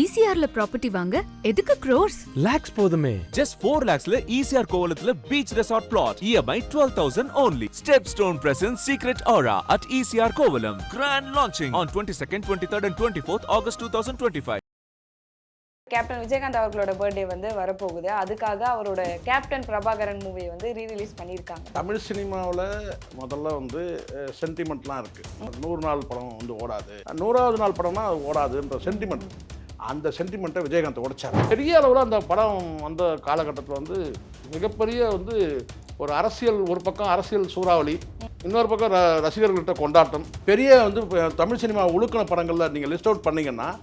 ஈசிஆர்ல property வாங்க. எதுக்கு க்ரோர்ஸ் லேக்ஸ் போதுமே. ஜஸ்ட் ஃபோர் லேக்ஸ்ல ECR கோவலத்துல beach resort plot EMI twelve thousand only step stone present secret aura at ECR Kovalam grand launching on twenty second twenty third and twenty fourth August two thousand twenty five captain Vijayakanth அவர்களோட birthday வந்து வரப்போகுது. அதுக்காக அவரோட captain Prabhakaran மூவியை வந்து re release பண்ணியிருக்காங்க. தமிழ் சினிமாவில் முதல்ல வந்து சென்டிமெண்ட்லாம் இருக்குது நூறு நாள் படம் வந்து ஓடாது. நூறாவது நாள் படம்னா அது ஓடாதுன்ற சென்டிமெண்ட் அந்த சென்டிமெண்ட்டை விஜயகாந்த் உடைச்சார். பெரிய அளவில் அந்த படம் வந்த காலகட்டத்தில் வந்து மிகப்பெரிய வந்து ஒரு அரசியல் ஒரு பக்கம் அரசியல் சூறாவளி இன்னொரு பக்கம் ர- ரசிகர்கள்ட்ட கொண்டாட்டம். பெரிய வந்து இப்ப தமிழ் சினிமா உழுக்கின படங்களில் நீங்கள் லிஸ்ட் அவுட் பண்ணீங்கன்னா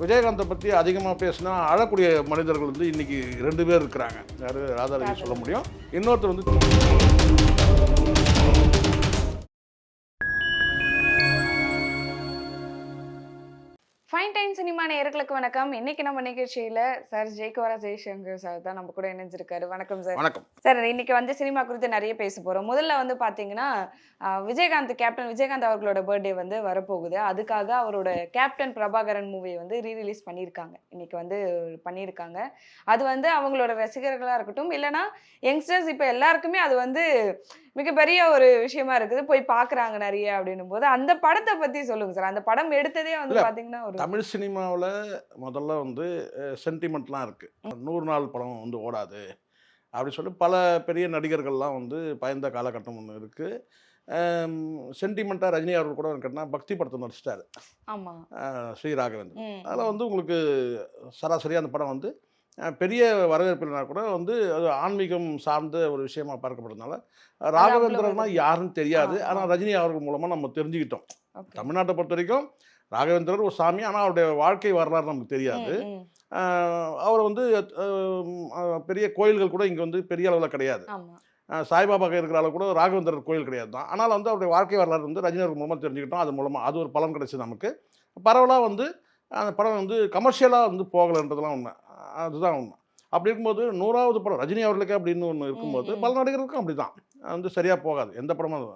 விஜயகாந்தை பற்றி அதிகமாக பேசினா அழக்கூடிய மனிதர்கள் வந்து இன்னைக்கு ரெண்டு பேர் இருக்கிறாங்க. யார் ராதாரவி சொல்ல முடியும். இன்னொருத்தர் வந்து டைம் சினிமா நேயர்களுக்கு வணக்கம். இன்னைக்கு நம்ம நிகழ்ச்சியில சார் ஜெயக்குமார ஜெய்சங்கர் சார் தான் நம்ம கூட இணைஞ்சிருக்காரு. வணக்கம் சார் வணக்கம். சார் இன்னைக்கு வந்து சினிமா குறித்து நிறைய பேச போறோம். முதல்ல வந்து பாத்தீங்கன்னா விஜயகாந்த் கேப்டன் விஜயகாந்த் அவர்களோட பர்த்டே வந்து வரப்போகுது. அதுக்காக அவரோட கேப்டன் பிரபாகரன் மூவியை வந்து ரீ ரிலீஸ் பண்ணியிருக்காங்க. இன்னைக்கு வந்து பண்ணியிருக்காங்க. அது வந்து அவங்களோட ரசிகர்களா இருக்கட்டும் இல்லைன்னா யங்ஸ்டர்ஸ் இப்போ எல்லாருக்குமே அது வந்து மிகப்பெரிய ஒரு விஷயமா இருக்குது. போய் பார்க்கறாங்க நிறைய அப்படின்னும் போது அந்த படத்தை பத்தி சொல்லுங்க சார். அந்த படம் எடுத்ததே வந்து பாத்தீங்கன்னா ஒரு தமிழ் சினிமாவில் முதல்ல வந்து சென்டிமெண்ட்லாம் இருக்குது நூறு நாள் படம் வந்து ஓடாது அப்படி சொல்லி பல பெரிய நடிகர்கள்லாம் வந்து பயந்த காலகட்டம் ஒன்று இருக்குது சென்டிமெண்ட்டாக ரஜினி அவர்கள் கூட கேட்டால் பக்தி படத்தை நடிச்சிட்டாரு. ஆமா. அஹ் ஸ்ரீ ராகவேந்திரன். ம், அதில் வந்து உங்களுக்கு சராசரியாக அந்த படம் வந்து பெரிய வரவேற்பு இல்லைனா கூட வந்து அது ஆன்மீகம் சார்ந்த ஒரு விஷயமா பார்க்கப்படுறதுனால ராகவேந்திரன்னா யாருன்னு தெரியாது. ஆனால் ரஜினி அவர்கள் மூலமாக நம்ம தெரிஞ்சுக்கிட்டோம். தமிழ்நாட்டை பொறுத்த வரைக்கும் ராகவேந்திரர் ஒரு சாமி ஆனால் அவருடைய வாழ்க்கை வரலாறு நமக்கு தெரியாது. அவர் வந்து பெரிய கோயில்கள் கூட இங்கே வந்து பெரிய அளவில் கிடையாது. ஆமா. அஹ், சாய்பாபா இருக்கிற அளவு கூட ராகவேந்திரர் கோயில் கிடையாது தான். ஆனால் வந்து அவருடைய வாழ்க்கை வரலாறு வந்து ரஜினி அவர்கள் மூலமாக தெரிஞ்சுக்கிட்டோம். அது மூலமாக அது ஒரு பலன் கிடைச்சது நமக்கு. பரவலாக வந்து அந்த படம் வந்து கமர்ஷியலாக வந்து போகலைன்றதுலாம் உண்மை. அதுதான் உண்மை. அப்படி இருக்கும்போது நூறாவது படம் ரஜினி அவர்களுக்கு அப்படின்னு ஒன்று இருக்கும்போது. பல நடிகர்களுக்கும் அப்படி தான் வந்து சரியாக போகாது. எந்த படமும்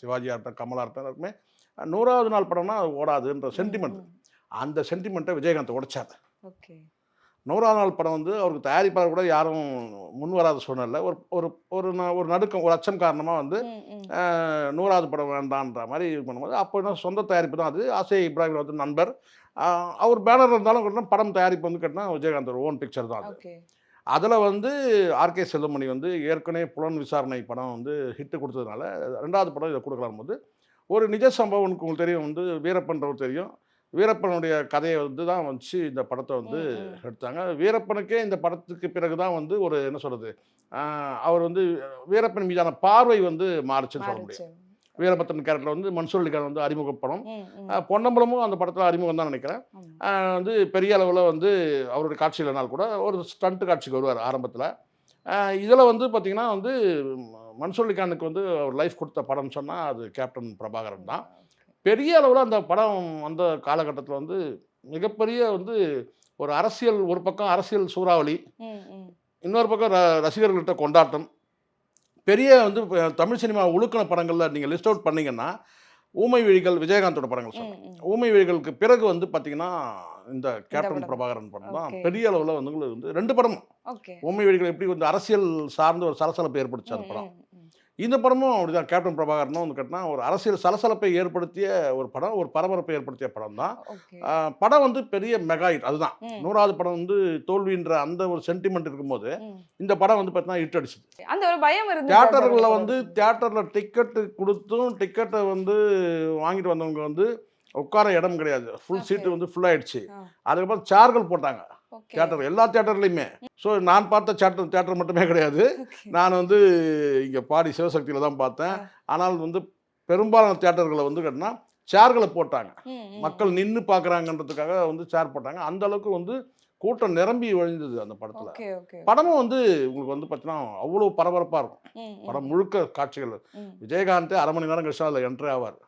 சிவாஜியாக இருக்கட்டும் கமலாக இருக்கட்டும் எல்லாருக்குமே நூறாவது நாள் படம்னா அது ஓடாதுன்ற சென்டிமெண்ட் அந்த சென்டிமெண்ட்டை விஜயகாந்த் உடைச்சார். ஓகே. நூறாவது நாள் படம் வந்து அவருக்கு தயாரிப்பாளர் கூட யாரும் முன் வராத சூழ்நிலை ஒரு ஒரு ஒரு ஒரு நடுக்கம் ஒரு அச்சம் காரணமாக வந்து நூறாவது படம் வேண்டான்ற மாதிரி இது பண்ணும்போது அப்போ என்ன சொந்த தயாரிப்பு தான் அது. ஆசை இப்ராஹிம் வந்து நண்பர் அவர் பேனர் இருந்தாலும் கேட்டால் படம் தயாரிப்பு வந்து கேட்டால் விஜயகாந்த் ஓன் பிக்சர் தான் அது. அதில் வந்து ஆர்கே செல்வமணி வந்து ஏற்கனவே புலன் விசாரணை படம் வந்து ஹிட்டு கொடுத்ததுனால ரெண்டாவது படம் இதை கொடுக்கலாம் போது ஒரு நிஜ சம்பவம் உங்களுக்கு தெரியும் வந்து வீரப்பன்றவர் தெரியும். வீரப்பனுடைய கதையை வந்து தான் வச்சு இந்த படத்தை வந்து. எடுத்தாங்க. வீரப்பனுக்கே இந்த படத்துக்கு பிறகு தான் வந்து ஒரு என்ன சொல்கிறது அவர் வந்து வீரப்பன் மீதான பார்வை வந்து மாறுச்சுன்னு சொல்ல முடியும். வீரபத்திரன் கேரக்டர் வந்து மன்சூர் அலிகான் வந்து அறிமுக படம். ம், ம். அஹ் பொன்னம்பலமும் அந்த படத்தில் அறிமுகம் தான் நினைக்கிறேன். வந்து பெரிய அளவில் வந்து அவருடைய காட்சி இல்லைனால் கூட ஒரு ஸ்டண்ட் காட்சிக்கு வருவார் ஆரம்பத்தில். இதில் வந்து பார்த்திங்கன்னா வந்து மன்சூர் அலிகானுக்கு வந்து அவர் லைஃப் கொடுத்த படம்னு சொன்னால் அது கேப்டன் பிரபாகரன் தான். பெரிய அளவில் அந்த படம் வந்த காலகட்டத்தில் வந்து மிகப்பெரிய வந்து ஒரு அரசியல் ஒரு பக்கம் அரசியல் சூறாவளி. இன்னொரு பக்கம் ர- ரசிகர்கள்ட்ட கொண்டாட்டம். பெரிய வந்து தமிழ் சினிமா உழுக்கின படங்களில் நீங்கள் லிஸ்ட் அவுட் பண்ணீங்கன்னா ஊமை விழிகள் விஜயகாந்தோட படங்கள் ம். ஊமை விழிகளுக்கு பிறகு வந்து பார்த்தீங்கன்னா இந்த கேப்டன். பிரபாகரன் படம் தான். பெரிய அளவில் வந்து வந்து ரெண்டு படமும் ஊமை விழிகள் எப்படி வந்து அரசியல் சார்ந்த ஒரு சலசலப்பை ஏற்படுத்தி அந்த படம். இந்த படமும் அப்படிதான். கேப்டன் பிரபாகரனும் வந்து கேட்டினா ஒரு அரசியல் சலசலப்பை ஏற்படுத்திய ஒரு படம் ஒரு பரபரப்பை ஏற்படுத்திய படம் தான் படம் வந்து பெரிய மெகா ஹிட் அதுதான். நூறாவது படம் வந்து தோல்வின்ற அந்த ஒரு சென்டிமெண்ட் இருக்கும்போது. இந்த படம் வந்து பார்த்தீங்கன்னா ஹிட் அடிச்சுது. அந்த ஒரு பயம் இருந்து தியேட்டர்களில் வந்து தியேட்டரில் டிக்கெட்டு கொடுத்தும் டிக்கெட்டை வந்து வாங்கிட்டு வந்தவங்க வந்து உட்கார இடம் கிடையாது. ஃபுல். சீட்டு வந்து ஆ. அதுக்கப்புறம் சேர்கள் போட்டாங்க. ஓகே. தியேட்டர் எல்லா தியேட்டர்லையுமே. ஸோ நான் பார்த்த தியேட்டர் தியேட்டர் மட்டுமே கிடையாது. நான் வந்து இங்கே பாடி சிவசக்தியில் தான் பார்த்தேன். ஆனால் வந்து பெரும்பாலான தியேட்டர்களை வந்து கேட்டினா சேர்களை போட்டாங்க. மக்கள் நின்று பார்க்குறாங்கன்றதுக்காக வந்து சேர் போட்டாங்க. அந்த அளவுக்கு வந்து கூட்டம் நிரம்பி வழிந்தது அந்த படத்தில். படமும் வந்து உங்களுக்கு வந்து பார்த்தீங்கன்னா அவ்வளோ பரபரப்பாக இருக்கும். படம் முழுக்க காட்சிகள். விஜயகாந்தே அரை மணி நேரம் கழிச்சு அதில் என்ட்ரி ஆவார்.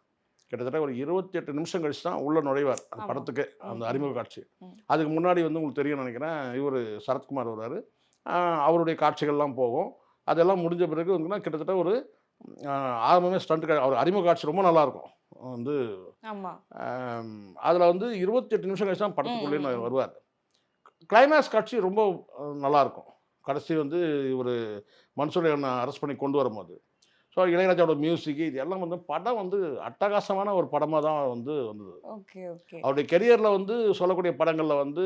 கிட்டத்தட்ட ஒரு இருபத்தி எட்டு நிமிஷம் கழிச்சு தான் உள்ள நுழைவார் அந்த. படத்துக்கு அந்த அறிமுக காட்சி. அதுக்கு முன்னாடி வந்து உங்களுக்கு தெரியும் நினைக்கிறேன் இவர் சரத்குமார் வருவார் அவருடைய காட்சிகள்லாம் போகும். அதெல்லாம் முடிஞ்ச பிறகு வந்துன்னா கிட்டத்தட்ட ஒரு ஆரம்பமே ஸ்டண்ட் அவர் அறிமுக காட்சி ரொம்ப நல்லா இருக்கும். வந்து அதில் வந்து இருபத்தெட்டு நிமிஷம் கழிச்சு தான் படத்துக்குள்ளே. வருவார். கிளைமேக்ஸ் காட்சி ரொம்ப அஹ், நல்லா இருக்கும். கடைசி வந்து ஒரு மன்சூரியனை அரெஸ்ட் பண்ணி கொண்டு வரும்போது. ஸோ இளையராஜாவோட மியூசிக் இது எல்லாம் வந்து படம் வந்து அட்டகாசமான ஒரு படமாக தான் வந்து வந்தது. அவருடைய கெரியரில் வந்து சொல்லக்கூடிய படங்களில் வந்து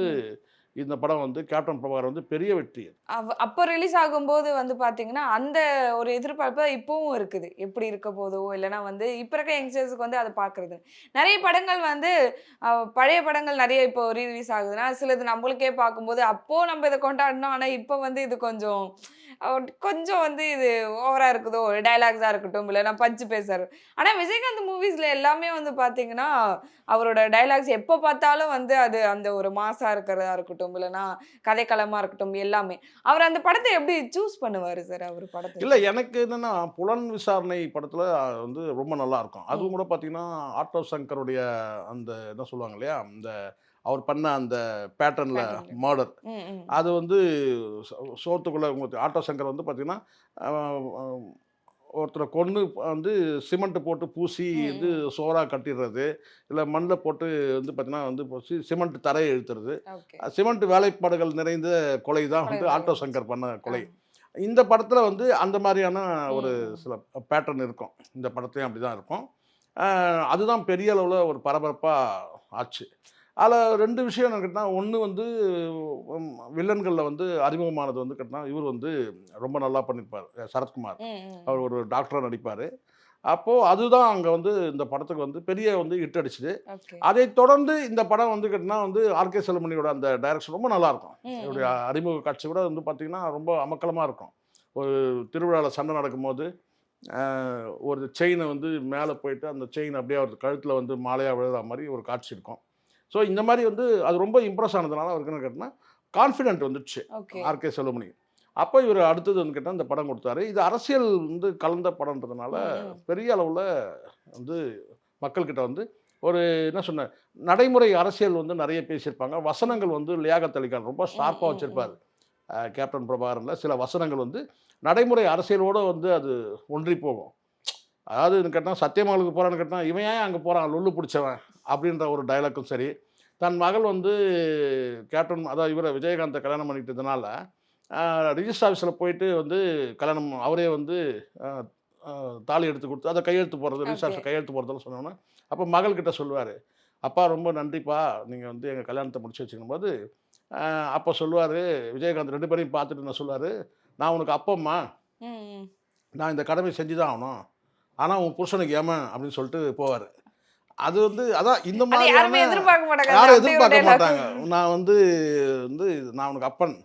இந்த படம் வந்து கேப்டன் பிரபாகர் வந்து பெரிய வெற்றி. அப்போ ரிலீஸ் ஆகும்போது வந்து பாத்தீங்கன்னா அந்த ஒரு எதிர்பார்ப்பு இப்பவும் இருக்குது. எப்படி இருக்க போதோ இல்லைன்னா வந்து இப்ப இருக்க யங்ஸ்டர்ஸ்க்கு வந்து அதை பாக்குறது. நிறைய படங்கள் வந்து பழைய படங்கள் நிறைய இப்போ ரீ-ரிலீஸ் ஆகுதுன்னா சிலது நம்மளுக்கே பார்க்கும்போது அப்போ நம்ம இதை கொண்டாடினோம். ஆனா இப்போ வந்து இது கொஞ்சம் கொஞ்சம் வந்து இது ஓவரா இருக்குதோ டைலாக்ஸா இருக்கட்டும் இல்லைன்னா பஞ்சு பேசுறாரு. ஆனா விஜயகாந்த் மூவிஸ்ல எல்லாமே வந்து பாத்தீங்கன்னா அவரோட டைலாக்ஸ் எப்போ பார்த்தாலும் வந்து அது அந்த ஒரு மாசா இருக்கிறதா இருக்கட்டும் இல்லைன்னா கதைக்களமா இருக்கட்டும் எல்லாமே. அவர் அந்த படத்தை எப்படி சூஸ் பண்ணுவாரு சார் அவர் படத்தை இல்லை எனக்கு என்னென்னா புலன் விசாரணை படத்தில் வந்து ரொம்ப நல்லா இருக்கும். அதுவும் கூட பார்த்தீங்கன்னா ஆட்டோ சங்கருடைய அந்த என்ன சொல்லுவாங்க இல்லையா அந்த அவர் பண்ண அந்த பேட்டர்னில். மர்டர். அது வந்து சோத்துக்குள்ளே உங்களுக்கு ஆட்டோ சங்கர் வந்து பார்த்தீங்கன்னா ஒருத்தரை கொன்று வந்து சிமெண்ட் போட்டு பூசி வந்து சோறா கட்டிடுறது இல்லை மண்ணில் போட்டு வந்து பார்த்தீங்கன்னா வந்து பூசி சிமெண்ட் தரையை இழுத்துறது. சிமெண்ட் வேலைப்பாடுகள் நிறைந்த கொலை தான் வந்து ஆட்டோ சங்கர் பண்ண கொலை. இந்த படத்தில் வந்து அந்த மாதிரியான ஒரு. சில பேட்டர்ன் இருக்கும். இந்த படத்தையும் அப்படி தான் இருக்கும் அதுதான் பெரிய அளவில் ஒரு பரபரப்பாக ஆச்சு. அதில் ரெண்டு விஷயம் என்ன கேட்டால் ஒன்று வந்து வில்லன்களில் வந்து அறிமுகமானது வந்து கேட்டால் இவர் வந்து ரொம்ப நல்லா பண்ணியிருப்பார் சரத்குமார். அவர் ஒரு டாக்டராக நடிப்பார். அப்போது அதுதான் அங்கே வந்து இந்த படத்துக்கு வந்து பெரிய வந்து ஹிட் அடிச்சுது. அதை தொடர்ந்து இந்த படம் வந்து கேட்டினா வந்து ஆர்கே செல்வமணியோட அந்த டைரக்ஷன் ரொம்ப நல்லா இருக்கும். ம், இவருடைய அறிமுக காட்சி கூட வந்து பார்த்திங்கன்னா ரொம்ப அமக்கலமாக இருக்கும். ஒரு திருவிழாவில் சண்டை நடக்கும்போது ஒரு செயினை வந்து மேலே போயிட்டு அந்த செயின் அப்படியே அவர் கழுத்தில் வந்து மாலையாக விழுற மாதிரி ஒரு காட்சி இருக்கும். ஸோ இந்த மாதிரி வந்து அது ரொம்ப இம்ப்ரெஸ் ஆனதுனால அவருக்கு என்ன கேட்டினா கான்ஃபிடென்ட் வந்துடுச்சு. ஆர்கே செல்வமணி அப்போ இவர் அடுத்தது வந்து கேட்டால் இந்த படம் கொடுத்தாரு. இது அரசியல் வந்து கலந்த படம்ன்றதுனால. பெரிய அளவில் வந்து மக்கள்கிட்ட வந்து ஒரு என்ன சொன்ன நடைமுறை அரசியல் வந்து நிறைய பேசியிருப்பாங்க. வசனங்கள் வந்து லியாகத் அலிகான் ரொம்ப ஷார்ப்பாக வச்சுருப்பார். கேப்டன் பிரபாகரனில் சில வசனங்கள் வந்து நடைமுறை அரசியலோடு வந்து அது ஒன்றி போகும். அதாவது கேட்டால் சத்தியமங்கலுக்கு போகிறான்னு கேட்டால் இவன் ஏன் அங்கே போகிறான் லொல்லு பிடிச்சவன். அப்படின்ற ஒரு டைலாக்கும் சரி. தன் மகள் வந்து கேப்டன் அதாவது இவரை விஜயகாந்தை கல்யாணம் பண்ணிக்கிட்டதுனால ரிஜிஸ்டர் ஆஃபீஸில் போயிட்டு வந்து கல்யாணம் அவரே வந்து தாலி எடுத்து கொடுத்து அதை கையெழுத்து போடுறது ரிஜிஸ்டர் கையெழுத்து போடுறதுன்னு சொன்னோன்னே அப்போ மகள்கிட்ட சொல்லுவார் அப்பா ரொம்ப நன்றிப்பா நீங்கள் வந்து எங்கள் கல்யாணத்தை முடிச்சு வச்சுக்கும் போது அப்போ சொல்லுவார் விஜயகாந்த் ரெண்டு பேரையும் பார்த்துட்டு என்ன சொல்லுவார் நான் உனக்கு அப்பம்மா. நான் இந்த கடமை செஞ்சு தான் ஆகணும். ஆனால் உன் புருஷனுக்கு ஏமன் அப்படின்னு சொல்லிட்டு போவார். அது வந்து அதான் இந்த மாதிரி யாரும் எதிர்பார்க்க. மாட்டாங்க. நான் வந்து வந்து நான் உனக்கு அப்பன்.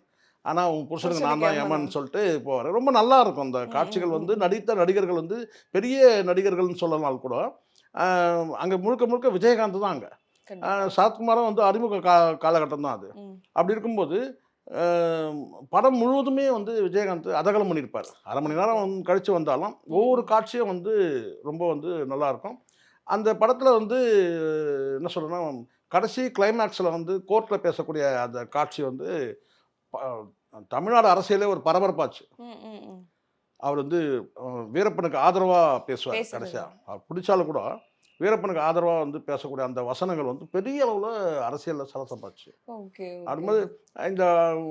ஆனால் உன் புருஷனுக்கு நான் தான் ஏமன் சொல்லிட்டு போவார் ரொம்ப நல்லா இருக்கும். அந்த காட்சிகள் வந்து நடித்த நடிகர்கள் வந்து பெரிய நடிகர்கள்னு சொல்லலாம் கூட அங்கே முழுக்க முழுக்க விஜயகாந்த் தான் அங்கே. சரத்குமாரும் வந்து அறிமுக கா காலகட்டம் தான் அது. அப்படி இருக்கும்போது படம் முழுவதுமே வந்து விஜயகாந்த் அதகலம் பண்ணியிருப்பார். அரை மணி நேரம் கழித்து வந்தாலும் ஒவ்வொரு காட்சியும் வந்து ரொம்ப வந்து நல்லா இருக்கும். அந்த படத்தில் வந்து என்ன சொல்கிறேன்னா கடைசி கிளைமேக்ஸில் வந்து கோர்ட்டில் பேசக்கூடிய அந்த காட்சி வந்து தமிழ்நாடு அரசியலே ஒரு பரபரப்பாச்சு. அவர் வந்து வீரப்பனுக்கு ஆதரவாக பேசுவார். கடைசியாக அவர் பிடிச்சாலும் கூட வீரப்பனுக்கு ஆதரவாக வந்து பேசக்கூடிய அந்த வசனங்கள் வந்து பெரிய அளவில் அரசியலில் சலசப்பாச்சு okay. அதுமாதிரி இந்த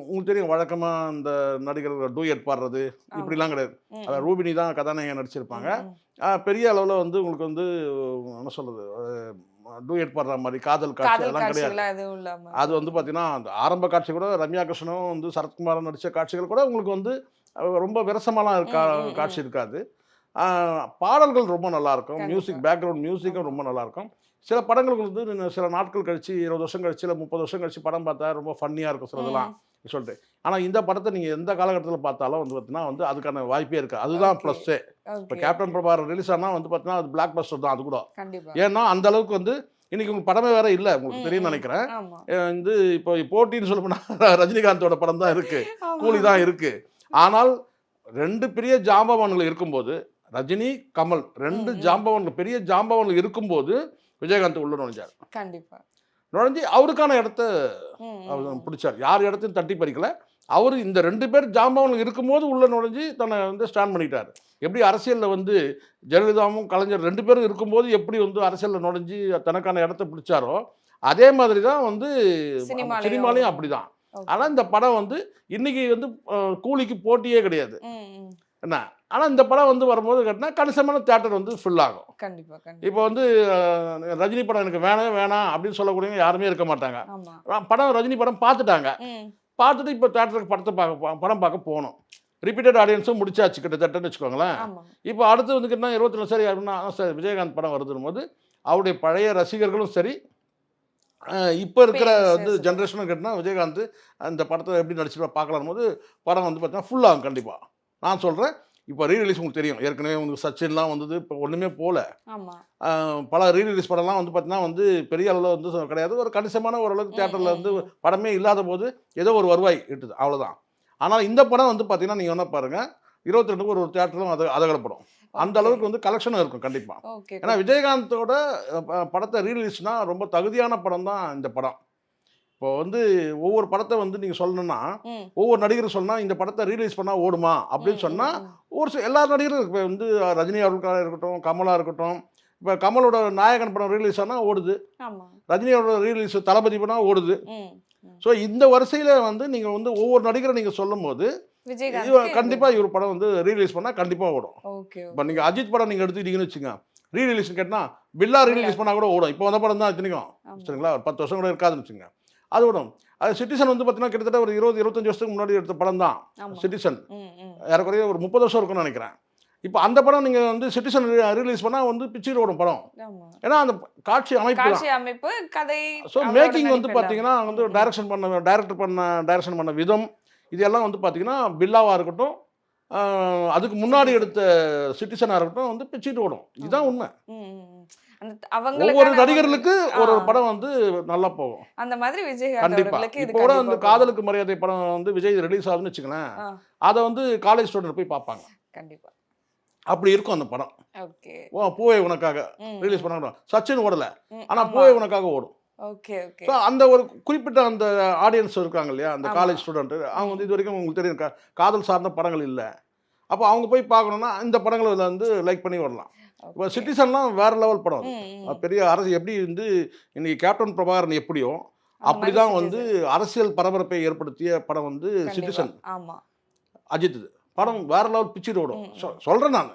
உங்களுக்கு தெரியும் வழக்கமாக இந்த நடிகர்கள் டூயட் பாடுறது இப்படிலாம் கிடையாது. ம், அதான் ரூபினி தான் கதாநாயகன் நடிச்சிருப்பாங்க. பெரிய அளவில் வந்து உங்களுக்கு வந்து என்ன சொல்கிறது டூயட் பாடுற மாதிரி காதல் காட்சி அதெல்லாம் கிடையாது. அது வந்து பார்த்தீங்கன்னா அந்த ஆரம்ப காட்சி கூட ரம்யா கிருஷ்ணனும் வந்து சரத்குமாரும் நடித்த காட்சிகள் கூட உங்களுக்கு வந்து ரொம்ப விரசமாலாம் இருக்கா. காட்சி இருக்காது. பாடல்கள் ரொம்ப நல்லா இருக்கும். கண்டிப்பா. மியூசிக் பேக்ரவுண்ட் மியூசிக்கும் ரொம்ப நல்லா இருக்கும். சில படங்களுக்கு வந்து சில நாட்கள் கழிச்சு இருபது வருஷம் கழிச்சு இல்லை முப்பது வருஷம் கழிச்சு படம் பார்த்தா ரொம்ப ஃபன்னியாக இருக்கும் சிலதெல்லாம். சொல்லிட்டு ஆனால் இந்த படத்தை நீங்கள் எந்த காலகட்டத்தில் பார்த்தாலும் வந்து பார்த்தீங்கன்னா வந்து அதுக்கான வாய்ப்பே இருக்குது அதுதான். ப்ளஸ்ஸே இப்போ கேப்டன் பிரபாகர் ரிலீஸ் ஆனால் வந்து பார்த்தீங்கன்னா அது பிளாக் பஸ்டர் தான் அது கூட. ஏன்னா அந்த அளவுக்கு வந்து இன்னைக்கு உங்களுக்கு படமே வேற இல்லை உங்களுக்கு ம், தெரியும்னு ம். நினைக்கிறேன். வந்து இப்போ போட்டின்னு சொல்ல போனா ரஜினிகாந்தோட படம் தான் இருக்கு. ஆமா. கூலி தான் இருக்கு. ஆனால் ரெண்டு பெரிய ஜாம்பவான்கள் இருக்கும்போது ரஜினி கமல் ரெண்டு. ஜாம்பவான்கள் பெரிய ஜாம்பவான்கள் இருக்கும்போது விஜயகாந்த் உள்ள நுழைஞ்சார். கண்டிப்பா. நுழைஞ்சு அவருக்கான இடத்த. பிடிச்சார். யார் இடத்தையும் தட்டி பறிக்கல. அவர் இந்த ரெண்டு பேர் ஜாம்பவன் இருக்கும்போது உள்ள நுழைஞ்சு தன்னை வந்து ஸ்டாண்ட் பண்ணிட்டார். எப்படி அரசியலில் வந்து ஜெயலலிதாவும் கலைஞர் ரெண்டு பேரும் இருக்கும்போது எப்படி வந்து அரசியலில் நுழைஞ்சு தனக்கான இடத்த பிடிச்சாரோ அதே மாதிரி தான் வந்து சினிமாலயும். சினிமாலையும் அப்படிதான். ஆனால் இந்த படம் வந்து இன்னைக்கு வந்து கூலிக்கு போட்டியே கிடையாது. என்ன? ஆனால் இந்த படம் வந்து வரும்போது கேட்டினா கணிசமான தேட்டர் வந்து ஃபில் ஆகும். கண்டிப்பா கண்டிப்பா. இப்போ வந்து ரஜினி படம் எனக்கு வேணவே வேணாம் அப்படின்னு சொல்லக்கூடியவங்க யாருமே இருக்க மாட்டாங்க. படம் ரஜினி படம் பார்த்துட்டாங்க. பார்த்துட்டு இப்போ தேட்டருக்கு படத்தை பார்க்க படம் பார்க்க போகணும். ரிப்பீட்டட் ஆடியன்ஸும் முடிச்சாச்சு கிட்டத்தட்டன்னு வச்சுக்கோங்களேன். இப்போ அடுத்து வந்து கேட்டால் இருபத்தி ரெண்டு சரி அப்படின்னா ஆ, சரி விஜயகாந்த் படம் வருதுன்னு போது அவருடைய பழைய ரசிகர்களும் சரி இப்போ இருக்கிற வந்து ஜென்ரேஷனும் கேட்டால் விஜயகாந்த் அந்த படத்தை எப்படி நடிச்சிருப்பா பார்க்கலாம் போது படம் வந்து பார்த்தீங்கன்னா ஃபுல் ஆகும் கண்டிப்பாக நான் சொல்கிறேன் இப்போ ரீ ரிலீஸ் உங்களுக்கு தெரியும். ஏற்கனவே உங்களுக்கு சச்சின்லாம் வந்தது இப்போ ஒன்றுமே போகல பல ரீ ரிலீஸ் படம்லாம் வந்து பார்த்தீங்கன்னா வந்து பெரிய அளவில் வந்து கிடையாது. ஒரு கணிசமான ஓரளவுக்கு தேட்டரில் வந்து. படமே இல்லாத போது ஏதோ ஒரு வருவாய் இட்டுது. அவ்வளோதான் ஆனால் இந்த படம் வந்து பார்த்தீங்கன்னா நீங்கள் என்ன பாருங்கள் இருபத்தி ரெண்டுக்கு ஒரு தேட்டரும் அது அதகலப்படும் அந்த அளவுக்கு வந்து கலெக்ஷனும் இருக்கும் கண்டிப்பாக ஏன்னா விஜயகாந்தோட படத்தை ரீரிலீஸ்னா ரொம்ப தகுதியான படம் தான் இந்த படம். இப்போ வந்து ஒவ்வொரு படத்தை வந்து நீங்கள் சொல்லணும்னா ஒவ்வொரு நடிகரும் சொன்னால் இந்த படத்தை ரீரிலீஸ் பண்ணால் ஓடுமா? அப்படின்னு சொன்னால். ஒரு எல்லா நடிகரும் இப்போ வந்து ரஜினி அவர்களுக்காக இருக்கட்டும் கமலா இருக்கட்டும் இப்போ கமலோட நாயகன் படம் ரிலீஸ் ஆனால் ஓடுது. ரஜினியோட ரீலீஸ் தளபதி படம் ஓடுது. ஸோ இந்த வரிசையில் வந்து நீங்கள் வந்து ஒவ்வொரு நடிகரை நீங்கள் சொல்லும்போது விஜயகாந்த் இவர் கண்டிப்பாக இவர் படம் வந்து ரீலீஸ் பண்ணால் கண்டிப்பாக ஓடும். இப்போ நீங்கள் அஜித் படம் நீங்கள் எடுத்துக்கிட்டீங்கன்னு வச்சுங்க ரீரிலீஸ் கேட்டால் பில்லா ரீரிலீஸ் பண்ணால் கூட ஓடும். இப்போ வந்த படம் தான் இத்தனைக்கும். சரிங்களா? ஒரு பத்து வருஷம் கூட இருக்காதுன்னு வச்சுங்க. அது ஓடும் அது சிட்டிசன் வந்து பார்த்தீங்கன்னா கிட்டத்தட்ட ஒரு இருபது இருபத்தஞ்சு வருஷத்துக்கு முன்னாடி எடுத்த படம் தான். சிட்டிசன் ஏறக்குறைய ஒரு முப்பது வருஷம் இருக்கும்னு நினைக்கிறேன். இப்போ அந்த படம் நீங்கள் வந்து சிட்டிசன் ரிலீஸ் பண்ணால் வந்து பிச்சிர் ஓடும் படம். ஏன்னா அந்த காட்சி அமைப்பு அமைப்பு கதை ஸோ மேக்கிங் வந்து பார்த்தீங்கன்னா. வந்து டைரக்ஷன் பண்ண டைரக்டர் பண்ண டைரக்ஷன் பண்ண விதம் இதெல்லாம் வந்து பார்த்தீங்கன்னா பில்லாவாக இருக்கட்டும் அதுக்கு முன்னாடி எடுத்த சிட்டிசனாக இருக்கட்டும் வந்து பிச்சிட்டு ஓடும். இதுதான் உண்மை. ஒவ்வொரு ஒரு- நடிகர்களுக்கு ஒரு. படம் வந்து நல்லா போகும். அந்த மாதிரி கண்டிப்பா. இப்போ கூட வந்து காதலுக்கு மரியாதை படம் வந்து விஜய் ரிலீஸ் ஆகுதுன்னு வச்சுங்களேன் ஆ, அதை வந்து காலேஜ் ஸ்டூடெண்ட் போய் பார்ப்பாங்க. கண்டிப்பா. அப்படி இருக்கும் அந்த படம். ஓகே. ஓ பூவை உனக்காக. ரிலீஸ் பண்ண சச்சின் ஓடல. ஆனா. பூவை உனக்காக ஓடும். ஓகே அந்த ஒரு குறிப்பிட்ட அந்த ஆடியன்ஸ் இருக்காங்க இல்லையா? அந்த. காலேஜ் ஸ்டூடெண்ட் அவங்க வந்து இது வரைக்கும் உங்களுக்கு தெரியும் காதல் சார்ந்த படங்கள் இல்லை. அப்போ அவங்க போய் பார்க்கணும்னா இந்த படங்களை வந்து லைக் பண்ணி வரலாம். இப்போ. சிட்டிசன்லாம் வேற லெவல் படம் அது. பெரிய அரசு எப்படி வந்து இன்னைக்கு கேப்டன் பிரபாகரன் எப்படியோ அப்படிதான் வந்து. அரசியல் பரபரப்பை ஏற்படுத்திய படம் வந்து. சிட்டிசன். அஜித் படம் வேற லெவல் பிச்சிட்டு ஓடும். சொல்றேன் நான்.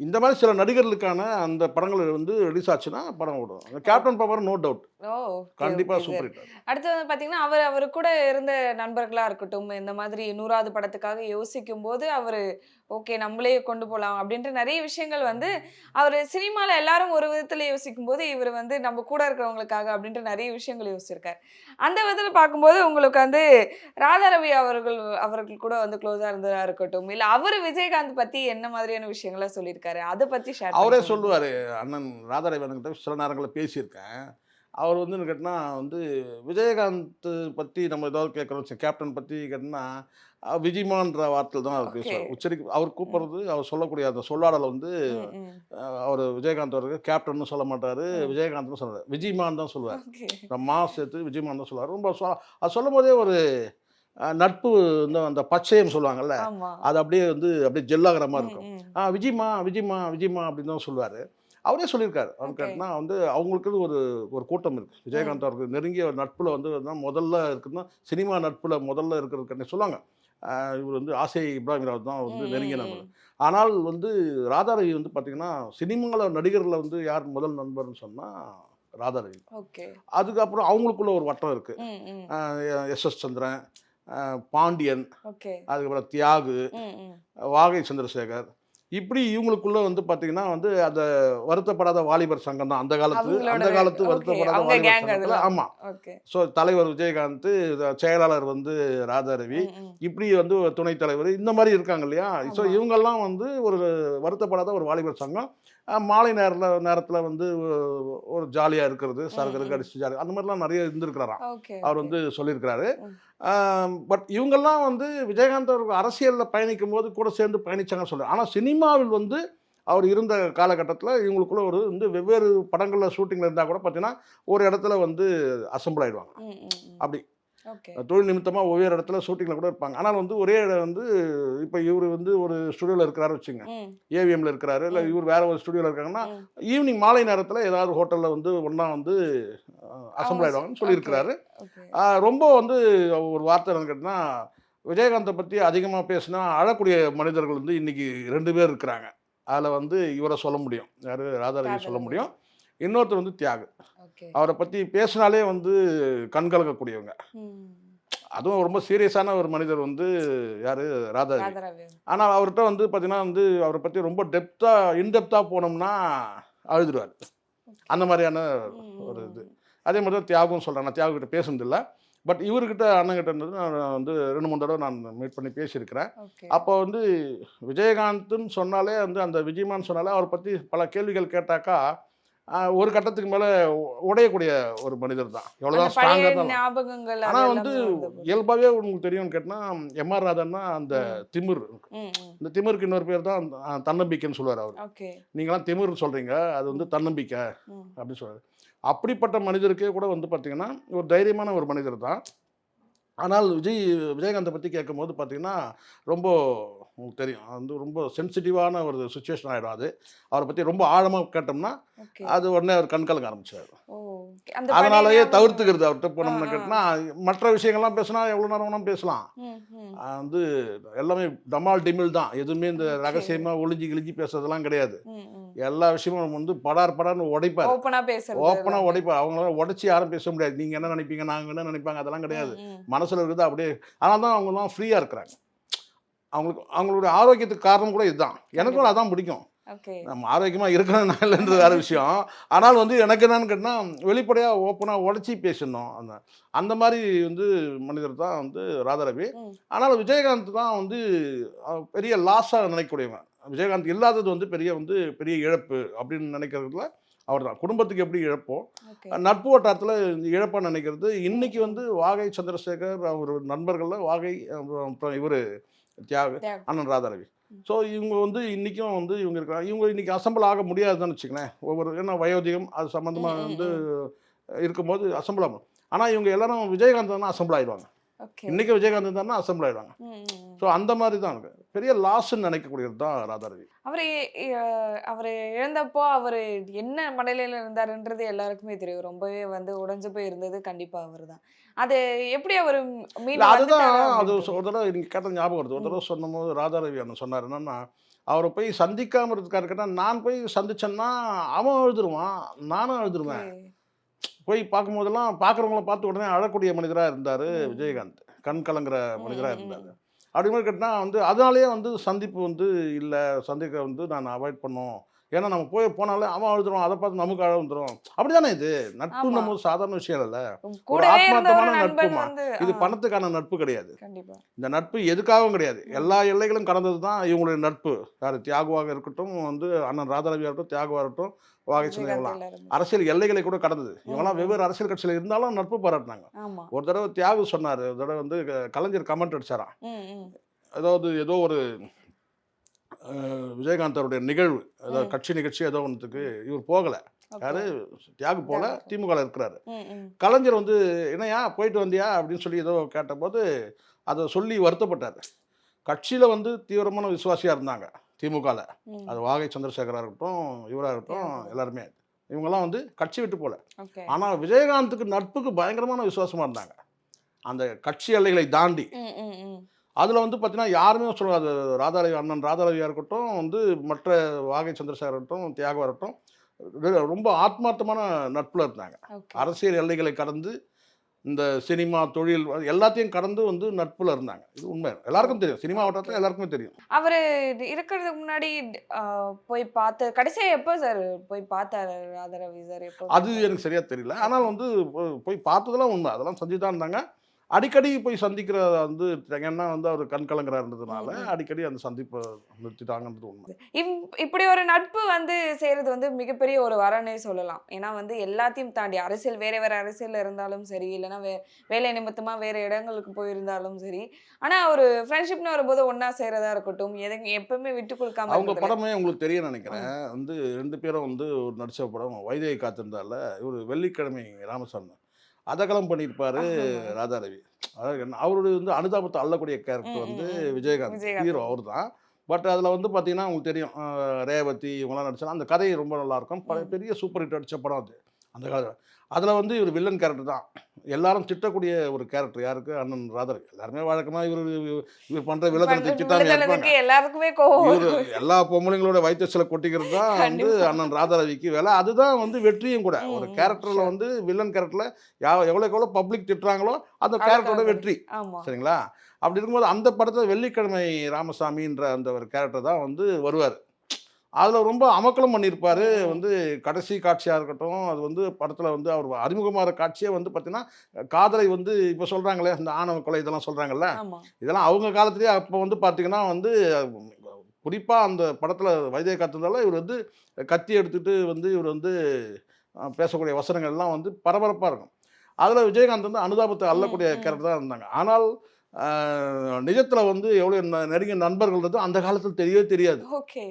இந்த மாதிரி சில நடிகர்களுக்கான அந்த படங்கள் வந்து ரிலீஸ் ஆச்சுன்னா படம் ஓடும். கேப்டன் பிரபாகரன் நோ டவுட் ஓ கண்டிப்பா சூப்பர். ஹிட் அடுத்து வந்து பாத்தீங்கன்னா அவர் அவர் கூட இருந்த நண்பர்களா இருக்கட்டும் இந்த மாதிரி நூறாவது படத்துக்காக யோசிக்கும் போது அவரு ஓகே நம்மளே கொண்டு போலாம் அப்படின்ற நிறைய விஷயங்கள் வந்து அவர் சினிமால எல்லாரும் ஒரு விதத்துல யோசிக்கும் போது இவர் வந்து நம்ம கூட இருக்கிறவங்களுக்காக அப்படின்ற நிறைய விஷயங்கள் யோசிச்சிருக்காரு. அந்த விதத்துல பார்க்கும்போது உங்களுக்கு வந்து ராதாரவி அவர்கள் அவர்கள் கூட வந்து க்ளோஸா இருந்ததா இருக்கட்டும் இல்ல அவர் விஜயகாந்த் பத்தி என்ன மாதிரியான விஷயங்களை சொல்லியிருக்காரு? அதை பத்தி ஷேர் அவரே சொல்லுவார் அண்ணன் ராதாரேவன்கிட்ட சில நேரங்களில் பேசியிருக்கேன். அவர் வந்து கேட்டினா வந்து விஜயகாந்த் பற்றி நம்ம ஏதாவது கேட்குறோம். கேப்டன் பற்றி கேட்டினா அஹ், விஜிமான்ற வார்த்தையில் தான் அவர் Okay. பேசுவார். உச்சரிக்க அவர் கூப்பிடுறது அவர் சொல்லக்கூடிய அந்த சொல்லாடலை வந்து அவர் விஜயகாந்த் அவருக்கு கேப்டன்னு சொல்ல மாட்டார். விஜயகாந்த்னு சொல்லுவார் விஜிமான் தான் சொல்லுவார். இந்த மா சேர்த்து விஜயமான் தான் சொல்லுவார். ரொம்ப சொ அது சொல்லும் போதே ஒரு நட்பு இந்த அந்த பச்சையம் சொல்லுவாங்கல்ல அது அப்படியே வந்து அப்படியே ஜெல்லாகிற மாதிரி இருக்கும். ஆ விஜய்மா விஜய்மா விஜய்மா அப்படின்னு தான் சொல்லுவார். அவரே சொல்லியிருக்காரு. அவர் Okay. கேட்டினா வந்து அவங்களுக்கு ஒரு ஒரு கூட்டம் இருக்குது விஜயகாந்த் அவருக்கு நெருங்கிய நட்பில் வந்து முதல்ல இருக்குன்னா சினிமா நட்பில் முதல்ல இருக்கிறது சொல்லுவாங்க. இவர் வந்து ஆசை இப்ராஹிம் ராவ் தான் வந்து நெருங்கிய நண்பர். ஆனால் வந்து ராதாரவி வந்து பார்த்தீங்கன்னா சினிமாவில் நடிகர்களில் வந்து யார் முதல் நண்பர்னு சொன்னால் ராதாரவி. அதுக்கப்புறம் அவங்களுக்குள்ள ஒரு வட்டம் இருக்குது S S Chandran Pandian okay. அதுக்கப்புறம் தியாகு வாகை சந்திரசேகர் இப்படி இவங்களுக்குள்ள வந்து பாத்தீங்கன்னா வந்து அந்த வருத்தப்படாத வாலிபர் சங்கம் தான் அந்த காலத்து அந்த காலத்து வருத்தப்படாத வாலிபர் அதெல்லாம். ஆமா ஸோ தலைவர் விஜயகாந்த் செயலாளர் வந்து ம். இப்படி வந்து துணைத் தலைவர் இந்த மாதிரி இருக்காங்க இல்லையா ஸோ. இவங்கெல்லாம் வந்து ஒரு வருத்தப்படாத ஒரு வாலிபர் சங்கம் மாலை நேரத்தில் நேரத்தில் வந்து ஒரு ஜாலியாக இருக்கிறது சரக்கு. அடிச்சு ஜாலி அந்த மாதிரிலாம் நிறைய இருந்திருக்கிறாராம் அவர். வந்து சொல்லியிருக்கிறாரு. பட் இவங்கெல்லாம் வந்து விஜயகாந்த் அவர்கள் அரசியலில் பயணிக்கும் போது கூட சேர்ந்து பயணிச்சாங்கன்னு சொல்லுவாங்க ஆனால் சினிமாவில் வந்து அவர் இருந்த காலகட்டத்தில் இவங்களுக்குள்ள ஒரு வந்து வெவ்வேறு படங்களில் ஷூட்டிங்கில் இருந்தால் கூட பார்த்தீங்கன்னா ஒரு இடத்துல வந்து அசம்பிள் ம். அப்படி தொழில் நிமித்தமாக ஒவ்வொரு இடத்துல ஷூட்டிங்கில் கூட இருப்பாங்க. ஆனால் வந்து ஒரே இடம் வந்து இப்போ இவர் வந்து ஒரு ஸ்டுடியோவில் இருக்கிறாரு வச்சுங்க. ஏவிஎம்ல இருக்கிறாரு. இல்லை. இவர் வேற ஒரு ஸ்டுடியோவில் இருக்காங்கன்னா. ஈவினிங் மாலை நேரத்தில் ஏதாவது ஹோட்டலில் வந்து ஒன்றா வந்து அசம்பிள் ஆயிடுவாங்கன்னு சொல்லியிருக்கிறாரு. ரொம்ப வந்து ஒரு வார்த்தை என்னன்னு கேட்டிங்கன்னா விஜயகாந்தை பற்றி அதிகமாக பேசினா அழக்கூடிய மனிதர்கள் வந்து இன்னைக்கு ரெண்டு பேர் இருக்கிறாங்க. அதில் வந்து இவரை சொல்ல முடியும். யார்? ராதாரவி சொல்ல. முடியும். இன்னொருத்தர் வந்து தியாகு. அவரை பற்றி பேசினாலே வந்து கண்கலக்கக்கூடியவங்க அதுவும் ரொம்ப சீரியஸான ஒரு மனிதர் வந்து யார்? ராதாரவி. ஆனால் அவர்கிட்ட வந்து பார்த்தீங்கன்னா வந்து அவரை பற்றி ரொம்ப டெப்த்தாக இன்டெப்த்தாக போனோம்னா அழுதுருவார். அந்த மாதிரியான ஒரு இது. அதே மாதிரி தான் தியாகம் சொல்கிறேன் நான் தியாகு கிட்ட பேசுனதில்லை. பட் இவர்கிட்ட அண்ணங்கிட்ட இருந்தது நான் வந்து ரெண்டு மூணு தடவை நான் மீட் பண்ணி பேசியிருக்கிறேன். அப்போ வந்து விஜயகாந்த்னு சொன்னாலே வந்து அந்த விஜயமான் சொன்னாலே அவரை பற்றி பல கேள்விகள் கேட்டாக்கா ஒரு கட்டத்துக்கு மேலே உடையக்கூடிய ஒரு மனிதர் தான். எவ்வளோதான் ஸ்ட்ராங்காக தான் ஆனால் வந்து இயல்பாகவே உங்களுக்கு தெரியும்னு கேட்டால் எம்ஆர் ராதன்னா அந்த திமிர் இந்த திமிருக்கு இன்னொரு பேர் தான் தன்னம்பிக்கைன்னு சொல்லுவார் அவர். நீங்களாம் திமிர்னு சொல்கிறீங்க அது வந்து தன்னம்பிக்கை அப்படின்னு சொல்றாரு அப்படிப்பட்ட மனிதருக்கே கூட வந்து பார்த்தீங்கன்னா ஒரு தைரியமான ஒரு மனிதர் தான். ஆனால் விஜய் விஜயகாந்தை பற்றி கேட்கும்போது பார்த்தீங்கன்னா ரொம்ப உங்களுக்கு தெரியும். அது வந்து ரொம்ப சென்சிட்டிவான ஒரு சுச்சுவேஷன் ஆகிடும் அது. அவரை பற்றி ரொம்ப ஆழமாக கேட்டோம்னா அது உடனே அவர் கண் கலங்க ஆரம்பிச்சார் அதனாலயே. தவிர்த்துக்கிறது அவர்கிட்ட போனோம்னு. கேட்டினா மற்ற விஷயங்கள்லாம் பேசினா எவ்வளோ நேரம் வேணாலும் பேசலாம். வந்து எல்லாமே டமால் டிமில் தான். எதுவுமே இந்த. ரகசியமாக ஒளிஞ்சு கிழிஞ்சு பேசுறதெல்லாம் கிடையாது. எல்லா விஷயமும் வந்து படார் படார்னு உடைப்பார். ஓப்பனா பேசுறது ஓப்பனா உடைப்பா அவங்களால உடைச்சி யாரும் பேச முடியாது. நீங்க என்ன நினைப்பீங்க? நாங்க என்ன நினைப்பாங்க? அதெல்லாம் கிடையாது. மனசுல இருக்கிறது அப்படியே ஆனால் தான் அவங்க தான் ஃப்ரீயா இருக்கிறாங்க. அவங்களுக்கு அவங்களுடைய ஆரோக்கியத்துக்கு காரணம் கூட இதுதான். எனக்கும் அதான் பிடிக்கும். நம்ம ஆரோக்கியமா இருக்கணும் இல்லைன்றது வேற விஷயம். ஆனால் வந்து எனக்கு என்னன்னு கேட்டினா வெளிப்படையா ஓப்பனா உடைச்சி பேசணும் அந்த அந்த மாதிரி வந்து மனிதர் தான் வந்து ராதாரவி. ஆனால் விஜயகாந்த் தான் வந்து பெரிய லாஸாக நினைக்கக்கூடியவங்க விஜயகாந்த் இல்லாதது வந்து பெரிய வந்து பெரிய இழப்பு அப்படின்னு நினைக்கிறதுல அவர் தான். குடும்பத்துக்கு எப்படி இழப்போ நட்பு வட்டாரத்தில் இழப்பாக நினைக்கிறது. இன்னைக்கு வந்து வாகை சந்திரசேகர் அவர் நண்பர்களில் வாகை இவர் தியாக. அண்ணன் ராதாரவி. ஸோ இவங்க வந்து இன்றைக்கும் வந்து இவங்க இருக்காங்க. இவங்க இன்னைக்கு அசம்பிள் ஆக முடியாதுன்னு வச்சுங்களேன் ஒவ்வொரு ஏன்னா வயோதிகம் அது சம்மந்தமாக வந்து இருக்கும்போது அசம்பிள் ஆகும். ஆனால் இவங்க எல்லாரும் விஜயகாந்த் தான் அசம்பிள் ஆயிடுவாங்க. ஓகே இன்னைக்கு விஜயகாந்த் தானே அசம்பிள் ஆயிடுவாங்க. ஸோ அந்த மாதிரி தான் பெரிய லாஸ்ன்னு நினைக்கக்கூடியது தான் ராதாரவி. அவரு அவரு இழந்தப்போ அவரு என்ன மனநிலையில இருந்தாருன்றது எல்லாருக்குமே தெரியும். ரொம்பவே வந்து உடைஞ்சு போய் இருந்தது கண்டிப்பா அவர்தான். அது எப்படி அவர் அதுதான் அது ஒரு தடவை நீங்கள் கேட்ட ஞாபகம் வருது. ஒரு தடவை சொன்னபோது ராதாரவி அண்ணன் சொன்னார் என்னன்னா அவரை போய் சந்திக்காம இருக்கிறதுக்காக கேட்டால் நான் போய் சந்திச்சேன்னா அவன் எழுதுருவான் நானும் எழுதுருவேன். போய் பார்க்கும்போதெல்லாம் பார்க்குறவங்கள பார்த்து உடனே அழக்கூடிய மனிதராக இருந்தார். விஜயகாந்த். கண் கலங்குற மனிதராக இருந்தார். அப்படிங்கிற கேட்டால் வந்து அதனாலேயே வந்து சந்திப்பு வந்து இல்லை சந்திக்க வந்து நான் அவாய்ட் பண்ணோம். ஏன்னா நம்ம போய் போனாலே அவன் அழுதுருவான் அதை பார்த்து நமக்கு அழ வந்துடும் அப்படிதானே இது? நட்பு. நம்ம சாதாரண விஷயம் இல்லை ஒரு ஆத்மார்த்தமான நட்புமா. இது பணத்துக்கான நட்பு கிடையாது. இந்த நட்பு எதுக்காகவும் கிடையாது. எல்லா எல்லைகளும் கடந்தது தான் இவங்களுடைய நட்பு. யார் தியாகுவாக இருக்கட்டும் வந்து அண்ணன் ராதாரவியாக இருக்கட்டும் தியாகுவாக இருக்கட்டும் வாகை. அரசியல் எல்லைகளை கூட கடந்தது. இவங்கெல்லாம் ம். வெவ்வேறு அரசியல் கட்சியில் இருந்தாலும் நட்பு பாராட்டினாங்க. ஒரு தடவை தியாகு சொன்னார். ஒரு தடவை வந்து கலைஞர் கமெண்ட் அடிச்சாராம். அதாவது ஏதோ ஒரு விஜயகாந்த் அவருடைய நிகழ்வு ம். கட்சி நிகழ்ச்சி ஏதோ ஒன்றுத்துக்கு இவர் போகலை. யாரு தியாகு போல தியாகு. திமுக இருக்கிறாரு. கலைஞர் வந்து என்னையா போயிட்டு வந்தியா அப்படின்னு சொல்லி ஏதோ கேட்டபோது அதை சொல்லி வருத்தப்பட்டார் கட்சியில் வந்து தீவிரமான விசுவாசியாக இருந்தாங்க திமுகவில். அது வாகை சந்திரசேகராக இருக்கட்டும் இவராக இருக்கட்டும். எல்லாருமே இவங்கெல்லாம் வந்து கட்சி விட்டு போல. ஆனால் விஜயகாந்துக்கு நட்புக்கு பயங்கரமான விசுவாசமாக இருந்தாங்க அந்த கட்சி எல்லைகளை தாண்டி. அதில் வந்து பார்த்தீங்கன்னா யாருமே சொல்லாது ராதாரவி அண்ணன் ராதாரவியாக இருக்கட்டும் வந்து மற்ற வாகை சந்திரசேகர் இருக்கட்டும் தியாகம் இருக்கட்டும் ரொம்ப ஆத்மார்த்தமான நட்பில் இருந்தாங்க. அரசியல் எல்லைகளை கடந்து இந்த சினிமா தொழில் எல்லாத்தையும் கடந்து வந்து நட்புல இருந்தாங்க. இது உண்மை. எல்லாருக்கும் தெரியும். சினிமா வட்டத்தில் எல்லாருக்குமே தெரியும். அவரு இருக்கிறதுக்கு முன்னாடி போய் பார்த்து கடைசியா எப்போ சார் போய் பார்த்தாரு ராதாரவி சார்? எப்போ அது எனக்கு சரியா தெரியல. ஆனால் வந்து போய் பார்த்ததெல்லாம் உண்மை. அதெல்லாம் செஞ்சு தான் இருந்தாங்க. அடிக்கடி போய் சந்திக்கிற வந்து ஏன்னா வந்து அவர் கண் கலங்குறாருன்றதுனால. அடிக்கடி அந்த சந்திப்பை நிறுத்திட்டாங்கன்றது உண்மை. இப்- இப்படி ஒரு நட்பு வந்து செய்யறது வந்து மிகப்பெரிய ஒரு வரனே சொல்லலாம். ஏன்னா வந்து எல்லாத்தையும் தாண்டி அரசியல் வேற வேற அரசியல்ல இருந்தாலும் சரி இல்லைன்னா வே வேலை நிமித்தமா வேற இடங்களுக்கு போயிருந்தாலும் சரி. ஆனா ஒரு ஃப்ரெண்ட்ஷிப்னு வரும்போது ஒண்ணா செய்யறதா இருக்கட்டும் எதுக்கு எப்பவுமே விட்டு கொடுக்காம அவங்க. படமே உங்களுக்கு தெரியும் நினைக்கிறேன். வந்து ரெண்டு பேரும் வந்து ஒரு நடிச்ச படம் வைதேகி காத்திருந்தால இவர் வெள்ளிக்கிழமை ராமசாமி. அதகலம் பண்ணியிருப்பாரு. ராதாரவி அதாவது அவருடைய வந்து அனுதாபத்தை அள்ளக்கூடிய கேரக்டர் வந்து. விஜயகாந்த். ஹீரோ அவர் தான் பட் அதில் வந்து பார்த்தீங்கன்னா உங்களுக்கு தெரியும் ரேவதி இவங்களாம் நடிச்சாலும் அந்த கதை ரொம்ப நல்லா இருக்கும் பல- ம். பெரிய சூப்பர் ஹிட் அடிச்ச படம் அது அந்த காலத்தில் அதில் வந்து இவர் வில்லன் கேரக்டர் தான். எல்லாரும் திட்டக்கூடிய ஒரு கேரக்டர் யாருக்கு? அண்ணன் ராதாரவி எல்லாருமே வழக்கமாக இவர் இவர் பண்ணுற வில்லத்தனை பண்ற திட்டாங்க எல்லாருக்குமே இவரு. எல்லா பொம்பளைங்களோட வயிற்றுல கொட்டிக்கிறது தான் வந்து. அண்ணன் ராதாரவிக்கு வேலை. அதுதான் வந்து வெற்றியும் கூட. ஒரு கேரக்டர்ல. வந்து வில்லன் கேரக்டர்ல யா எவ்வளோக்கு எவ்வளோ பப்ளிக் திட்டுறாங்களோ அந்த கேரக்டரோட வெற்றி. சரிங்களா? அப்படி இருக்கும்போது அந்த படத்துல வெள்ளிக்கிழமை ராமசாமின்ற அந்த ஒரு கேரக்டர் தான் வந்து வருவார். அதில் ரொம்ப அமக்கலம் பண்ணியிருப்பாரு. வந்து கடைசி காட்சியாக இருக்கட்டும் அது வந்து படத்தில் வந்து அவர் அறிமுகமாகிற காட்சியே வந்து பார்த்தீங்கன்னா காதலை வந்து இப்போ சொல்கிறாங்களே இந்த ஆணவ கொலை இதெல்லாம் சொல்கிறாங்கல்ல இதெல்லாம் அவங்க காலத்துலேயே அப்போ வந்து பார்த்தீங்கன்னா வந்து குறிப்பாக அந்த படத்தில் வைத்திய காத்துனால இவர் வந்து கத்தி எடுத்துட்டு வந்து இவர் வந்து பேசக்கூடிய வசனங்கள் எல்லாம் வந்து பரபரப்பாக இருக்கும் அதில் விஜயகாந்த் வந்து அனுதாபத்தை அள்ளக்கூடிய. கேரக்டர் தான் இருந்தாங்க ஆனால் நிஜத்தில் வந்து எவ்வளோ நெருங்கிய நண்பர்கள் இருந்தது அந்த காலத்தில் தெரியவே தெரியாது. ஓகே.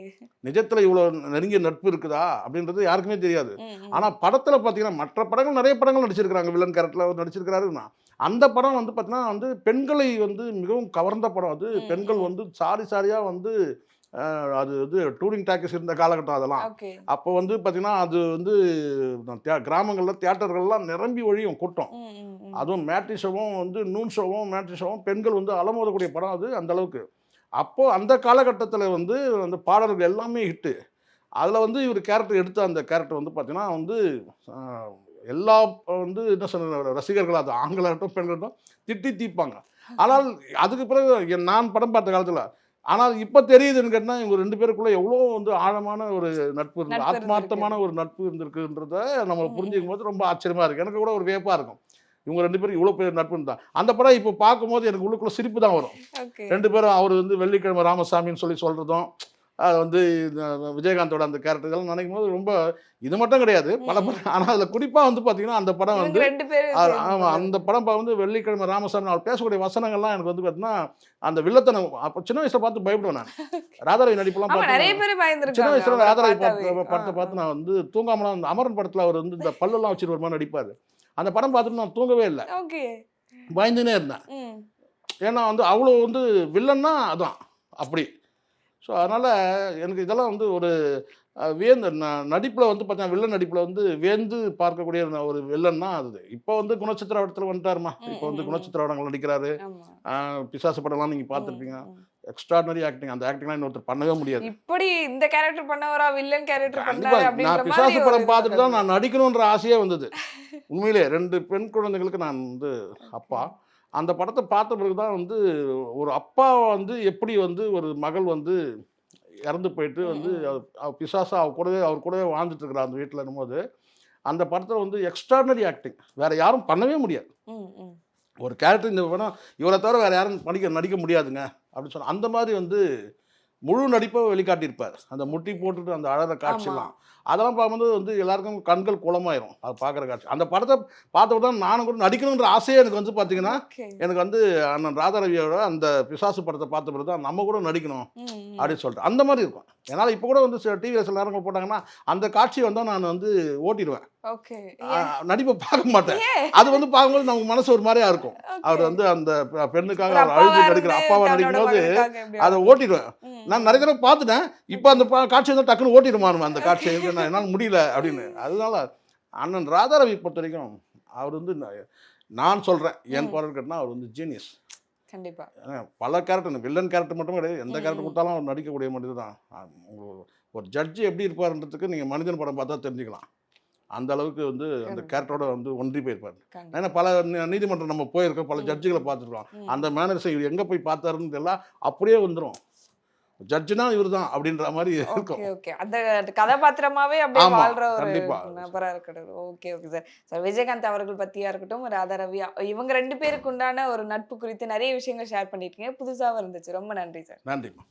நிஜத்தில் இவ்வளோ நெருங்கிய நட்பு இருக்குதா? அப்படின்றது யாருக்குமே தெரியாது. ஆனால் படத்தில் பார்த்தீங்கன்னா மற்ற படங்கள் நிறைய படங்கள் நடிச்சிருக்கிறாங்க. வில்லன் கேரக்டரில் நடிச்சிருக்கிறாருன்னா அந்த படம் வந்து பார்த்தீங்கன்னா வந்து பெண்களை வந்து மிகவும் கவர்ந்த படம். அது பெண்கள். வந்து சாரி சாரியாக வந்து அது வந்து டூரிங் டாக்கீஸ் இருந்த காலகட்டம் அதெல்லாம். அப்போ வந்து பார்த்தீங்கன்னா அது வந்து கிராமங்கள்ல தியேட்டர்கள்லாம் நிரம்பி ஒழியும் கூட்டம். அதுவும் மேட்ரி ஷோவும் வந்து நூன் ஷோவும் மேட்ரி ஷோவும் பெண்கள் வந்து அலமோதக்கூடிய படம் அது அந்த அளவுக்கு. அப்போ அந்த காலகட்டத்தில் வந்து அந்த பாடல்கள் எல்லாமே ஹிட்டு அதில் வந்து இவர் கேரக்டர் எடுத்த அந்த கேரக்டர் வந்து பார்த்தீங்கன்னா வந்து எல்லா வந்து என்ன சொல்ற ரசிகர்கள் அது ஆண்களாகட்டும் பெண்களாகட்டும் திட்டி தீப்பாங்க. ஆனால் அதுக்கு பிறகு என் நான் படம் பார்த்த காலத்தில் ஆனால் இப்போ தெரியுதுன்னு கேட்டால் இவங்க ரெண்டு பேருக்குள்ள எவ்வளோ வந்து ஆழமான ஒரு நட்பு இருந்து நட்பு ஆத்மார்த்தமான ஒரு நட்பு இருந்திருக்குன்றத நம்ம புரிஞ்சுக்கும் போது ரொம்ப ஆச்சரியமா இருக்கு. எனக்கு கூட ஒரு வியப்பா இருக்கும். இவங்க ரெண்டு பேரும் இவ்வளோ பேர் நட்பு இருந்தா. அந்த படம் இப்போ பார்க்கும்போது எனக்கு உள்ளுக்குள்ள சிரிப்பு தான் வரும். ரெண்டு பேரும் அவர் வந்து வெள்ளிக்கிழமை ராமசாமின்னு சொல்லி சொல்றதும் அது வந்து இந்த விஜயகாந்தோட அந்த கேரக்டர் இதெல்லாம் நினைக்கும் போது ரொம்ப இது மட்டும் கிடையாது பல. படம். ஆனால் அதில் குறிப்பாக வந்து பார்த்தீங்கன்னா அந்த படம் வந்து ரெண்டு பேரும் ஆ- சேர்ந்து ஆமா போறது. அந்த படம் வந்து வெள்ளிக்கிழமை ராமசாமி அவர் பேசக்கூடிய வசனங்கள்லாம் எனக்கு வந்து பார்த்தீங்கன்னா அந்த வில்லத்தனம் அப்போ சின்ன வயசுல பார்த்து பயப்படுவேன் நான். ராதாரவி நடிப்பெல்லாம் ஆமா பார்த்து நிறைய நான் பேர் சின்ன வயசுல ராதாரவி. படத்தை பார்த்து நான் வந்து தூங்காமலாம் அந்த அமரன் படத்துல அவர் வந்து இந்த பல்லெல்லாம் வச்சுட்டு வருமா நடிப்பாரு. அந்த படம் பார்த்துட்டு நான் தூங்கவே இல்லை. பயந்துனே இருந்தேன். ஏன்னா வந்து அவ்வளோ வந்து வில்லன்னா அதான் அப்படி. ஸோ அதனால் எனக்கு இதெல்லாம் வந்து ஒரு ந- நடிப்புல வந்து பார்த்தீங்கன்னா வில்லன் நடிப்புல வந்து வியந்து பார்க்கக்கூடிய ஒரு வில்லன்னா அது. இப்போ வந்து குணச்சித்திர படத்தில் வந்துட்டாருமா இப்போ வந்து ம், குணச்சித்திர படங்கள் நடிக்கிறாரு பிசாசு படம்லாம் நீங்கள் பார்த்துருப்பீங்க. எக்ஸ்ட்ராடனரி ஆக்டிங் அந்த ஆக்டிங்லாம் இன்னொருத்தர் பண்ணவே முடியாது. இப்படி இந்த கேரக்டர் பண்ணவரா வில்லன் கேரக்டர் பண்ணாரு நான் பிசாசு படம் பார்த்துட்டு தான் நான் நடிக்கணுன்ற ஆசையே வந்தது. உண்மையிலே ரெண்டு பெண் குழந்தைகளுக்கு நான் வந்து அப்பா. அந்த படத்தை பார்த்த பிறகு தான் வந்து ஒரு அப்பா வந்து எப்படி வந்து ஒரு மகள் வந்து இறந்து போயிட்டு வந்து பிசாசா அவ கூடவே அவர் கூடவே வாழ்ந்துட்டு இருக்கிறா அந்த வீட்டில் போது அந்த படத்தில் வந்து எக்ஸ்ட்ராடனரி ஆக்டிங் வேற யாரும் பண்ணவே முடியாது. ஒரு கேரக்டர் இந்த படம் இவரை தவிர வேற யாரும் நடிக்க நடிக்க முடியாதுங்க. அப்படின்னு சொன்னா அந்த மாதிரி வந்து முழு நடிப்பை வெளிக்காட்டியிருப்பார். அந்த முட்டி போட்டுட்டு அந்த அழற காட்சியெல்லாம். அதெல்லாம் பார்க்கும்போது வந்து எல்லாருக்கும் கண்கள் குளமாயிரும். அது பார்க்குற காட்சி. அந்த படத்தை பார்த்தப்ப தான் நானும் கூட நடிக்கணுன்ற ஆசையே எனக்கு வந்து பார்த்தீங்கன்னா. எனக்கு வந்து அண்ணன் ராதாரவியோட அந்த பிசாசு படத்தை பார்த்த பிறகு தான் நம்ம கூட நடிக்கணும். அப்படின்னு சொல்லிட்டு. அந்த மாதிரி இருக்கும். என்னால் இப்போ கூட வந்து சில டிவியில் சில நேரங்கள் போட்டாங்கன்னா அந்த காட்சி வந்தால் நான் வந்து ஓட்டிடுவேன். நடிப்பை பார்க்க மாட்டேன்? அது வந்து பார்க்கும்போது நமக்கு மனசு ஒரு மாதிரியா இருக்கும். அவர் வந்து அந்த பெண்ணுக்காக அவர் அழுது நடிக்கிற அப்பாவா நடிக்கும் போது அதை? ஓட்டிடுவேன். நான். நிறைய தடவை பார்த்துட்டேன். இப்போ அந்த காட்சி வந்து டக்குன்னு ஓட்டிடுமானும் அந்த காட்சியை. நான் என்னால் முடியல அப்படின்னு. அதனால அண்ணன் ராதாரவி பொறுத்த வரைக்கும் அவர் வந்து நான் சொல்கிறேன் என். குரல் கேட்டால் அவர் வந்து ஜீனியஸ் கண்டிப்பா. பல கேரக்டர் வில்லன் கேரக்டர் மட்டும் கிடையாது. எந்த கேரக்டர். கொடுத்தாலும் அவர் நடிக்கக்கூடிய மனிதர் தான். ஒரு ஜட்ஜி எப்படி இருப்பாருன்றதுக்கு நீங்கள் மனிதன் படம் பார்த்தா தெரிஞ்சுக்கலாம். அந்த அளவுக்கு வந்து அந்த. கேரக்டரோட வந்து ஒன்றி போயிருப்பார். ஏன்னா பல நீதிமன்றம் நம்ம போயிருக்கோம் பல. ஜட்ஜுகளை பார்த்துருக்கோம். அந்த மேனர்ஸை இவர் எங்கே போய் பார்த்தாருன்னு தெரியல அப்படியே வந்துடும் ஜட்ஜுனா இவர் தான் அப்படின்ற மாதிரி இருக்கும். ஓகே. ஓகே அந்த கதாபாத்திரமாவே அப்படியே வாழ்ற ஒரு. நபரா இருக்கட்டும். Okay okay sir. Sir Vijayakanth அவர்கள் பத்தியா இருக்கட்டும் ராதா ரவி இவங்க ரெண்டு பேருக்கு உண்டான ஒரு நட்பு குறித்து நிறைய விஷயங்கள் ஷேர் பண்ணிருக்கீங்க புதுசாவும் இருந்துச்சு. ரொம்ப நன்றி சார். நன்றிம்மா.